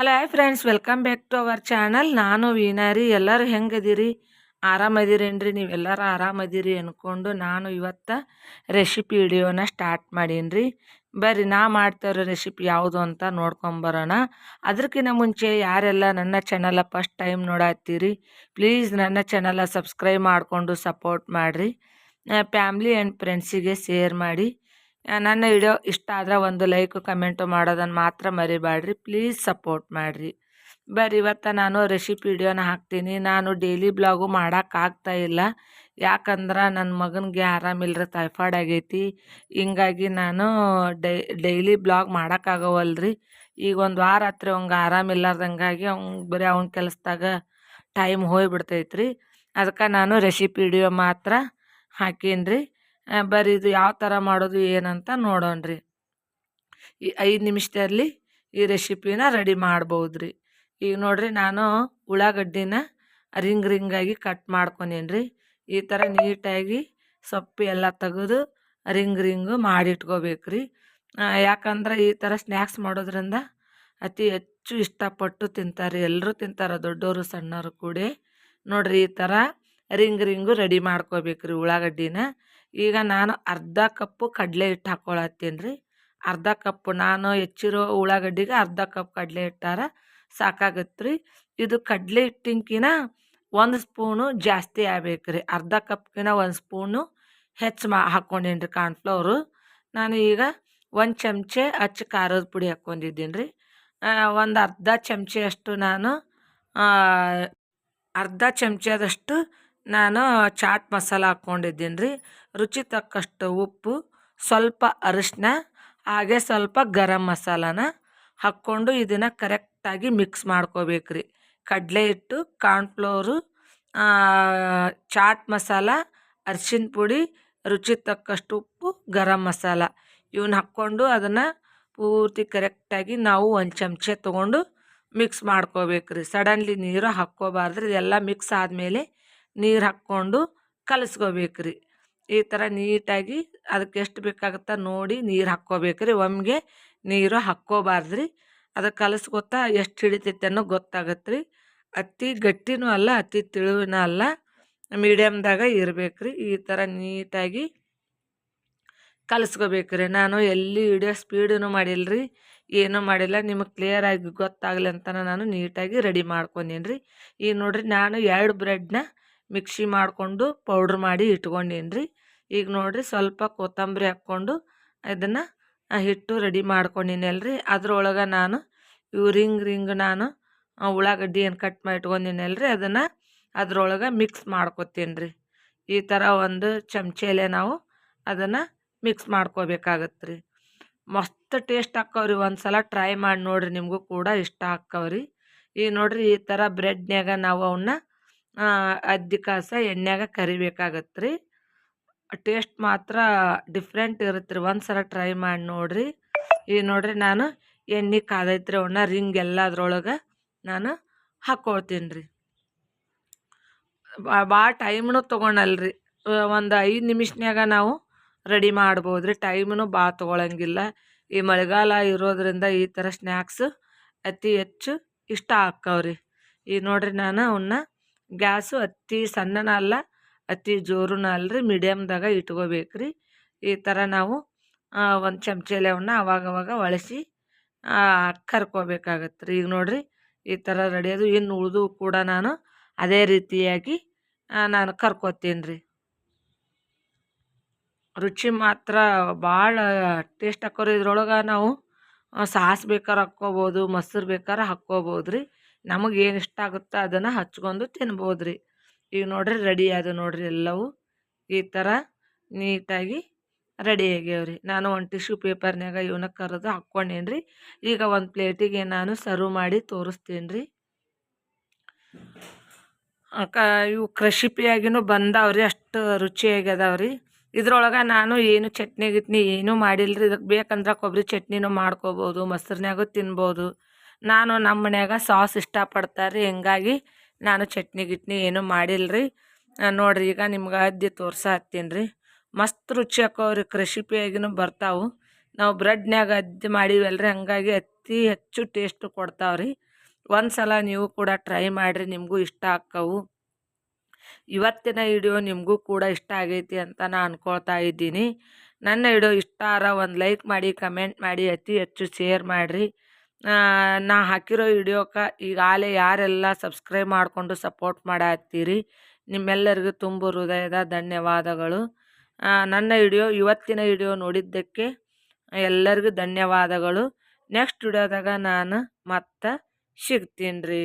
Hi friends welcome back to our channel ನಾನು ವೀನಾರಿ ಎಲ್ಲರೂ ಹೆಂಗದಿರಿ ಆರಾಮದಿರೇನ್ರಿ ನೀವೆಲ್ಲರೂ ಆರಾಮದಿರಿ ಅಂದ್ಕೊಂಡು ನಾನು ಇವತ್ತು ರೆಸಿಪಿ ವಿಡಿಯೋನ ಸ್ಟಾರ್ಟ್ ಮಾಡೀನಿ ರೀ ಬರ್ರಿ, ನಾ ಮಾಡ್ತಾಯಿರೋ ರೆಸಿಪಿ ಯಾವುದು ಅಂತ ನೋಡ್ಕೊಂಬರೋಣ ಅದಕ್ಕಿಂತ ಮುಂಚೆ ಯಾರೆಲ್ಲ ನನ್ನ ಚಾನಲ ಫಸ್ಟ್ ಟೈಮ್ ನೋಡತ್ತೀರಿ ಪ್ಲೀಸ್ ನನ್ನ ಚಾನಲ ಸಬ್ಸ್ಕ್ರೈಬ್ ಮಾಡಿಕೊಂಡು ಸಪೋರ್ಟ್ ಮಾಡಿರಿ. ಫ್ಯಾಮ್ಲಿ ಆ್ಯಂಡ್ ಫ್ರೆಂಡ್ಸಿಗೆ ಶೇರ್ ಮಾಡಿ. ನನ್ನ ವಿಡಿಯೋ ಇಷ್ಟ ಆದ್ರೆ ಒಂದು ಲೈಕ್, ಕಮೆಂಟು ಮಾಡೋದನ್ನು ಮಾತ್ರ ಮರಿಬೇಡ್ರಿ. ಪ್ಲೀಸ್ ಸಪೋರ್ಟ್ ಮಾಡಿರಿ. ಬರ್ರಿ, ಇವತ್ತು ನಾನು ರೆಸಿಪಿ ವಿಡಿಯೋನ ಹಾಕ್ತೀನಿ. ನಾನು ಡೈಲಿ ಬ್ಲಾಗು ಮಾಡೋಕ್ಕಾಗ್ತಾ ಇಲ್ಲ. ಯಾಕಂದ್ರೆ ನನ್ನ ಮಗನಿಗೆ ಆರಾಮಿಲ್ಲರಿ ಟೈಫಾಯ್ಡ್ ಆಗೈತಿ. ಹಿಂಗಾಗಿ ನಾನು ಡೈ, ಡೈಲಿ ಬ್ಲಾಗ್ ಮಾಡೋಕ್ಕಾಗವಲ್ರಿ ಈಗ ಒಂದು ವಾರ ಹತ್ರ ಅವಂಗೆ ಆರಾಮಿಲ್ಲಾರ್ದಂಗಾಗಿ ಅವ್ನು ಬರೀ ಅವ್ನ ಕೆಲಸದಾಗ ಟೈಮ್ ಹೋಗ್ಬಿಡ್ತೈತೆ ರೀ ಅದಕ್ಕೆ ನಾನು ರೆಸಿಪಿ ವಿಡಿಯೋ ಮಾತ್ರ ಹಾಕೀನಿ ರೀ ಬರೀ ಇದು ಯಾವ ಥರ ಮಾಡೋದು ಏನಂತ ನೋಡೋಣ ಈ ಐದು ನಿಮಿಷದಲ್ಲಿ ಈ ರೆಸಿಪಿನ ರೆಡಿ ಮಾಡ್ಬೋದು ರೀ ಈಗ ನೋಡ್ರಿ ನಾನು ಉಳ್ಳಾಗಡ್ಡಿನ ರಿಂಗ್ ರಿಂಗಾಗಿ ಕಟ್ ಮಾಡ್ಕೊಂಡೀನಿ ರೀ ಈ ಥರ ನೀಟಾಗಿ ಸೊಪ್ಪು ಎಲ್ಲ ತೆಗೆದು ರಿಂಗ್ ರಿಂಗು ಮಾಡಿಟ್ಕೋಬೇಕು ರೀ ಯಾಕಂದ್ರೆ ಈ ಥರ ಸ್ನ್ಯಾಕ್ಸ್ ಮಾಡೋದ್ರಿಂದ ಅತಿ ಹೆಚ್ಚು ಇಷ್ಟಪಟ್ಟು ತಿಂತಾರೆ. ಎಲ್ಲರೂ ತಿಂತಾರೆ ದೊಡ್ಡವರು ಸಣ್ಣವರು ಕೂಡ. ನೋಡಿರಿ ಈ ಥರ ರಿಂಗ್ ರಿಂಗು ರೆಡಿ ಮಾಡ್ಕೋಬೇಕು ರೀ ಉಳ್ಳಾಗಡ್ಡಿನ. ಈಗ ನಾನು ಅರ್ಧ ಕಪ್ಪು ಕಡಲೆ ಹಿಟ್ಟು ಹಾಕ್ಕೊಳತ್ತೀನಿ ರೀ ಅರ್ಧ ಕಪ್ಪು ನಾನು ಹೆಚ್ಚಿರೋ ಉಳ್ಳಾಗಡ್ಡಿಗೆ ಅರ್ಧ ಕಪ್ ಕಡಲೆ ಹಿಟ್ಟಾರ ಸಾಕಾಗತ್ತೆ ರೀ ಇದು ಕಡಲೆ ಹಿಟ್ಟಿನ್ಕಿನ ಒಂದು ಸ್ಪೂನು ಜಾಸ್ತಿ ಆಗ್ಬೇಕು ರೀ ಅರ್ಧ ಕಪ್ಕಿನ ಒಂದು ಸ್ಪೂನು ಹೆಚ್ಚು ಮಾ ಹಾಕ್ಕೊಂಡೇನಿ ರೀ ಕಾರ್ನ್ಫ್ಲವರು ನಾನು ಈಗ ಒಂದು ಚಮಚೆ ಹಚ್ಚಿ ಖಾರದ ಪುಡಿ ಹಾಕ್ಕೊಂಡಿದ್ದೀನಿ ರೀ ಒಂದು ಅರ್ಧ ಚಮಚೆಯಷ್ಟು ನಾನು ಅರ್ಧ ಚಮಚದಷ್ಟು ನಾನು ಚಾಟ್ ಮಸಾಲ ಹಾಕ್ಕೊಂಡಿದ್ದೀನಿ ರೀ ರುಚಿ ತಕ್ಕಷ್ಟು ಉಪ್ಪು, ಸ್ವಲ್ಪ ಅರಿಶಿನ ಹಾಗೆ ಸ್ವಲ್ಪ ಗರಂ ಮಸಾಲಾನ ಹಾಕ್ಕೊಂಡು ಇದನ್ನು ಕರೆಕ್ಟಾಗಿ ಮಿಕ್ಸ್ ಮಾಡ್ಕೋಬೇಕು ರೀ ಕಡಲೆ ಹಿಟ್ಟು ಕಾರ್ನ್ಫ್ಲೋರು ಚಾಟ್ ಮಸಾಲ ಅರಿಶಿನ ಪುಡಿ, ರುಚಿ ತಕ್ಕಷ್ಟು ಉಪ್ಪು, ಗರಂ ಮಸಾಲ. ಇವನ್ನ ಹಾಕ್ಕೊಂಡು ಅದನ್ನು ಪೂರ್ತಿ ಕರೆಕ್ಟಾಗಿ ನಾವು ಒಂದು ಚಮಚೆ ತೊಗೊಂಡು ಮಿಕ್ಸ್ ಮಾಡ್ಕೋಬೇಕು ರೀ ಸಡನ್ಲಿ ನೀರು ಹಾಕ್ಕೋಬಾರ್ದು ಇದೆಲ್ಲ ಮಿಕ್ಸ್ ಆದಮೇಲೆ ನೀರು ಹಾಕ್ಕೊಂಡು ಕಲಿಸ್ಕೋಬೇಕು ರೀ ಈ ಥರ ನೀಟಾಗಿ ಅದಕ್ಕೆ ಎಷ್ಟು ಬೇಕಾಗುತ್ತಾ ನೋಡಿ ನೀರು ಹಾಕ್ಕೋಬೇಕು ರೀ ಒಮ್ಮೆಗೆ ನೀರು ಹಾಕ್ಕೋಬಾರ್ದು ರೀ ಅದು ಕಲಸ್ಕೊತಾ ಎಷ್ಟು ಹಿಡಿತೈತೆ ಅನ್ನೋ ಗೊತ್ತಾಗತ್ತೆ ರೀ ಅತಿ ಗಟ್ಟಿನೂ ಅಲ್ಲ, ಅತಿ ತಿಳುವಿನ ಅಲ್ಲ ಮೀಡಿಯಮ್ದಾಗ ಇರಬೇಕು ರೀ ಈ ಥರ ನೀಟಾಗಿ ಕಲಿಸ್ಕೋಬೇಕು ರೀ ನಾನು ಎಲ್ಲಿ ವಿಡಿಯೋ ಸ್ಪೀಡೂ ಮಾಡಿಲ್ಲ ರೀ ಏನೂ ಮಾಡಿಲ್ಲ. ನಿಮಗೆ ಕ್ಲಿಯರಾಗಿ ಗೊತ್ತಾಗಲಿ ಅಂತ ನಾನು ನೀಟಾಗಿ ರೆಡಿ ಮಾಡ್ಕೊಂಡೀನಿ ರೀ ಈಗ ನೋಡಿರಿ, ನಾನು ಎರಡು ಬ್ರೆಡ್ನ ಮಿಕ್ಸಿ ಮಾಡಿಕೊಂಡು ಪೌಡ್ರ್ ಮಾಡಿ ಇಟ್ಕೊಂಡೀನಿ ರೀ ಈಗ ನೋಡಿರಿ ಸ್ವಲ್ಪ ಕೊತ್ತಂಬರಿ ಹಾಕ್ಕೊಂಡು ಇದನ್ನು ಹಿಟ್ಟು ರೆಡಿ ಮಾಡ್ಕೊಂಡೀನಿ ಅದರೊಳಗೆ ನಾನು ಇವು ರಿಂಗ್ ರಿಂಗ್ ನಾನು ಉಳ್ಳಾಗಡ್ಡಿ ಏನು ಕಟ್ ಮಾಡಿ ಇಟ್ಕೊಂಡೀನಿ ರೀ ಅದನ್ನು ಅದ್ರೊಳಗೆ ಮಿಕ್ಸ್ ಮಾಡ್ಕೊತೀನಿ ರೀ ಈ ಥರ ಒಂದು ಚಮಚೆಲೆ ನಾವು ಅದನ್ನು ಮಿಕ್ಸ್ ಮಾಡ್ಕೋಬೇಕಾಗತ್ತೆ ರೀ ಮಸ್ತ್ ಟೇಸ್ಟ್ ಹಾಕವ್ರಿ. ಒಂದು ಸಲ ಟ್ರೈ ಮಾಡಿ ನೋಡಿರಿ. ನಿಮಗೂ ಕೂಡ ಇಷ್ಟ ಆಕ್ಕವ್ರಿ ಈಗ ನೋಡಿರಿ ಈ ಥರ ಬ್ರೆಡ್ನ್ಯಾಗ ನಾವು ಅವನ್ನ ಅದ್ದಿ ಕಾಸ ಎಣ್ಣೆಗೆ ಕರಿಬೇಕಾಗತ್ತೆ ಟೇಸ್ಟ್ ಮಾತ್ರ ಡಿಫ್ರೆಂಟ್ ಇರುತ್ತೆ ರೀ ಒಂದು ಸಲ ಟ್ರೈ ಮಾಡಿ ನೋಡ್ರಿ. ಈಗ ನೋಡ್ರಿ ನಾನು ಎಣ್ಣೆ ಕಾದೈತ್ರಿ ಅವನ್ನ, ರಿಂಗ್ ಎಲ್ಲ ಅದ್ರೊಳಗೆ ನಾನು ಹಾಕ್ಕೊಳ್ತೀನಿ ರೀ ಭಾಳ ಟೈಮ್ನು ತೊಗೊಳಲ್ರಿ ಒಂದು ಐದು ನಿಮಿಷನ್ಯಾಗ ನಾವು ರೆಡಿ ಮಾಡ್ಬೋದು ರೀ ಟೈಮ್ನು ಭಾಳ ತೊಗೊಳಂಗಿಲ್ಲ. ಈ ಮಳೆಗಾಲ ಇರೋದ್ರಿಂದ ಈ ಥರ ಸ್ನ್ಯಾಕ್ಸ್ ಅತಿ ಹೆಚ್ಚು ಇಷ್ಟ ಆಕ್ಕವ್ರಿ ಈಗ ನೋಡ್ರಿ ನಾನು ಅವನ್ನ ಗ್ಯಾಸು ಅತಿ ಸಣ್ಣನ ಅಲ್ಲ, ಅತಿ ಜೋರುನ ಅಲ್ರಿ ಮೀಡಿಯಮ್ದಾಗ ಇಟ್ಕೋಬೇಕು ರೀ ಈ ಥರ ನಾವು ಒಂದು ಚಮಚೆಲೆ ಅವನ್ನ ಅವಾಗವಾಗ ಅವಾಗ ಒಳಸಿ ಕರ್ಕೋಬೇಕಾಗತ್ತೆ ರೀ ಈಗ ನೋಡಿರಿ, ಈ ಥರ ರೆಡಿ ಇನ್ನು ಉಳಿದು ಕೂಡ ನಾನು ಅದೇ ರೀತಿಯಾಗಿ ನಾನು ಕರ್ಕೋತೀನಿ ರೀ ರುಚಿ ಮಾತ್ರ ಭಾಳ ಟೇಸ್ಟ್ ಹಾಕೋರಿ ಇದ್ರೊಳಗೆ ನಾವು ಸಾಸ್ ಬೇಕಾರೆ ಹಾಕ್ಕೋಬೋದು, ಮೊಸರು ಬೇಕಾರೆ ಹಾಕ್ಕೋಬೋದು ರೀ ನಮಗೆ ಏನು ಇಷ್ಟ ಆಗುತ್ತೋ ಅದನ್ನು ಹಚ್ಕೊಂಡು ತಿನ್ಬೋದು ರೀ ಈಗ ನೋಡ್ರಿ ರೆಡಿ ಅದು ನೋಡ್ರಿ ಎಲ್ಲವೂ. ಈ ಥರ ನೀಟಾಗಿ ರೆಡಿ ಆಗ್ಯಾವ ರೀ ನಾನು ಒಂದು ಟಿಶ್ಯೂ ಪೇಪರ್ನ್ಯಾಗ ಇವನ್ನ ಕರೆದು ಹಾಕ್ಕೊಂಡೇನಿ ರೀ ಈಗ ಒಂದು ಪ್ಲೇಟಿಗೆ ನಾನು ಸರ್ವ್ ಮಾಡಿ ತೋರಿಸ್ತೀನಿ ರೀ ಕ ಇವು ಕ್ರಶಿಪಿಯಾಗಿನೂ ಬಂದಾವ್ರಿ, ಅಷ್ಟು ರುಚಿಯಾಗ್ಯದವ್ರಿ. ಇದ್ರೊಳಗೆ ನಾನು ಏನು ಚಟ್ನಿ ಗಿಟ್ನಿ ಏನೂ ಮಾಡಿಲ್ಲ ರೀ ಇದಕ್ಕೆ ಬೇಕಂದ್ರೆ ಕೊಬ್ಬರಿ ಚಟ್ನಿನೂ ಮಾಡ್ಕೋಬೋದು, ಮೊಸರಿನ್ಯಾಗೂ ತಿನ್ಬೋದು. ನಾನು ನಮ್ಮ ಮನ್ಯಾಗ ಸಾಸ್ ಇಷ್ಟಪಡ್ತಾರೆ ರೀ ಹಿಂಗಾಗಿ ನಾನು ಚಟ್ನಿ ಗಿಟ್ನಿ ಏನೂ ಮಾಡಿಲ್ಲ ರೀ ನೋಡಿರಿ, ಈಗ ನಿಮ್ಗೆ ಅದ್ದಿ ತೋರ್ಸತ್ತೀನಿ ರೀ. ಮಸ್ತ್ ರುಚಿ ಹಾಕೋರಿ ಕ್ರಶಿಪಿಯಾಗಿನೂ ಬರ್ತಾವೆ. ನಾವು ಬ್ರೆಡ್ನ್ಯಾಗ ಅದ್ದಿ ಮಾಡೀವಲ್ರಿ, ಹಂಗಾಗಿ ಅತಿ ಹೆಚ್ಚು ಟೇಸ್ಟ್ ಕೊಡ್ತಾವೆ ರೀ ಒಂದು ಸಲ ನೀವು ಕೂಡ ಟ್ರೈ ಮಾಡಿರಿ, ನಿಮಗೂ ಇಷ್ಟ ಆಕ್ಕವು ಇವತ್ತಿನ ವಿಡಿಯೋ ನಿಮಗೂ ಕೂಡ ಇಷ್ಟ ಆಗೈತಿ ಅಂತ ನಾನು ಅನ್ಕೊಳ್ತಾ ಇದ್ದೀನಿ. ನನ್ನ ವಿಡಿಯೋ ಇಷ್ಟ ಆರ ಒಂದು ಲೈಕ್ ಮಾಡಿ, ಕಮೆಂಟ್ ಮಾಡಿ, ಅತಿ ಹೆಚ್ಚು ಶೇರ್ ಮಾಡಿರಿ. ನಾ ಹಾಕಿರೋ ವಿಡಿಯೋಕ್ಕೆ ಈಗಾಗಲೇ ಯಾರೆಲ್ಲ ಸಬ್ಸ್ಕ್ರೈಬ್ ಮಾಡಿಕೊಂಡು ಸಪೋರ್ಟ್ ಮಾಡತ್ತೀರಿ, ನಿಮ್ಮೆಲ್ಲರಿಗೂ ತುಂಬ ಹೃದಯದ ಧನ್ಯವಾದಗಳು. ನನ್ನ ವಿಡಿಯೋ, ಇವತ್ತಿನ ವಿಡಿಯೋ ನೋಡಿದ್ದಕ್ಕೆ ಎಲ್ಲರಿಗೂ ಧನ್ಯವಾದಗಳು. ನೆಕ್ಸ್ಟ್ ವಿಡಿಯೋದಾಗ ನಾನು ಮತ್ತೆ ಸಿಗ್ತೀನಿ ರೀ.